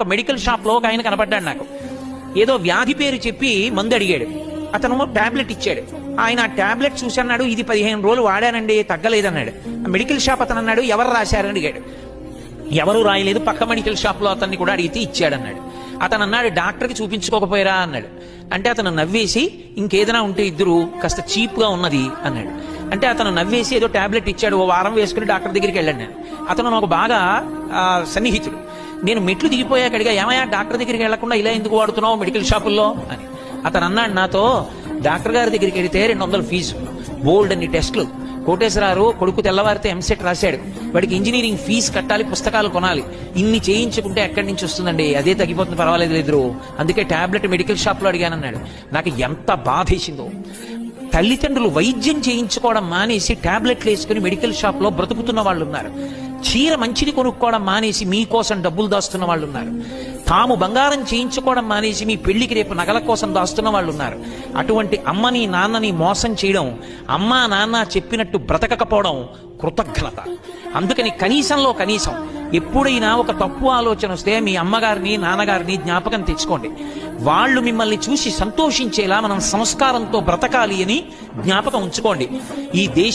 ఒక మెడికల్ షాప్లో ఒక ఆయన కనపడ్డాడు నాకు. ఏదో వ్యాధి పేరు చెప్పి మందు అడిగాడు. అతను టాబ్లెట్ ఇచ్చాడు. ఆయన ఆ టాబ్లెట్ చూసి అన్నాడు ఇది పదిహేను రోజులు వాడానండి తగ్గలేదన్నాడు. ఆ మెడికల్ షాప్ అతను అన్నాడు ఎవరు రాశారని అడిగాడు. ఎవరు రాయలేదు పక్క మెడికల్ షాప్లో అతన్ని కూడా అడిగితే ఇచ్చాడన్నాడు. అతను అన్నాడు డాక్టర్కి చూపించుకోకపోయారా అన్నాడు. అంటే అతను నవ్వేసి ఇంకేదైనా ఉంటే ఇద్దరు కాస్త చీప్గా ఉన్నది అన్నాడు. అంటే అతను నవ్వేసి ఏదో టాబ్లెట్ ఇచ్చాడు ఓ వారం వేసుకుని డాక్టర్ దగ్గరికి వెళ్ళాను నేను. అతను నాకు బాగా సన్నిహితుడు. నేను మెట్లు దిగిపోయాక అడిగా ఏమయ్యా డాక్టర్ దగ్గరికి వెళ్ళకుండా ఇలా ఎందుకు వాడుతున్నావు మెడికల్ షాపుల్లో? అని. అతను అన్నాడు నాతో డాక్టర్ గారి దగ్గరికి వెళితే రెండు వందలు ఫీజు బోల్డ్ అన్ని టెస్టులు. కోటేశ్వరారు కొడుకు తెల్లవారితే ఎంసెట్ రాశాడు. వాడికి ఇంజనీరింగ్ ఫీజు కట్టాలి పుస్తకాలు కొనాలి. ఇన్ని చేయించుకుంటే ఎక్కడి నుంచి వస్తుందండి? అదే తగ్గిపోతుంది పర్వాలేదు లేదు అందుకే టాబ్లెట్ మెడికల్ షాప్లో అడిగానన్నాడు. నాకు ఎంత బాధేసిందో తల్లిదండ్రులు వైద్యం చేయించుకోవడం మానేసి టాబ్లెట్లు వేసుకుని మెడికల్ షాప్లో బ్రతుకుతున్న వాళ్ళు ఉన్నారు చీర మంచిది కొనుక్కోవడం మానేసి మీకోసం డబ్బులు దాస్తున్న వాళ్ళు ఉన్నారు తాము బంగారం చేయించుకోవడం మానేసి మీ పెళ్ళికి రేపు నగల కోసం దాస్తున్న వాళ్ళు ఉన్నారు అటువంటి అమ్మని నాన్నని మోసం చేయడం అమ్మా నాన్న చెప్పినట్టు బ్రతకకపోవడం కృతజ్ఞత. అందుకని కనీసంలో కనీసం ఎప్పుడైనా ఒక తప్పు ఆలోచన వస్తే మీ అమ్మగారిని నాన్నగారిని జ్ఞాపకం తెచ్చుకోండి. వాళ్ళు మిమ్మల్ని చూసి సంతోషించేలా మనం సంస్కారంతో బ్రతకాలి అని జ్ఞాపకం ఉంచుకోండి. ఈ దేశ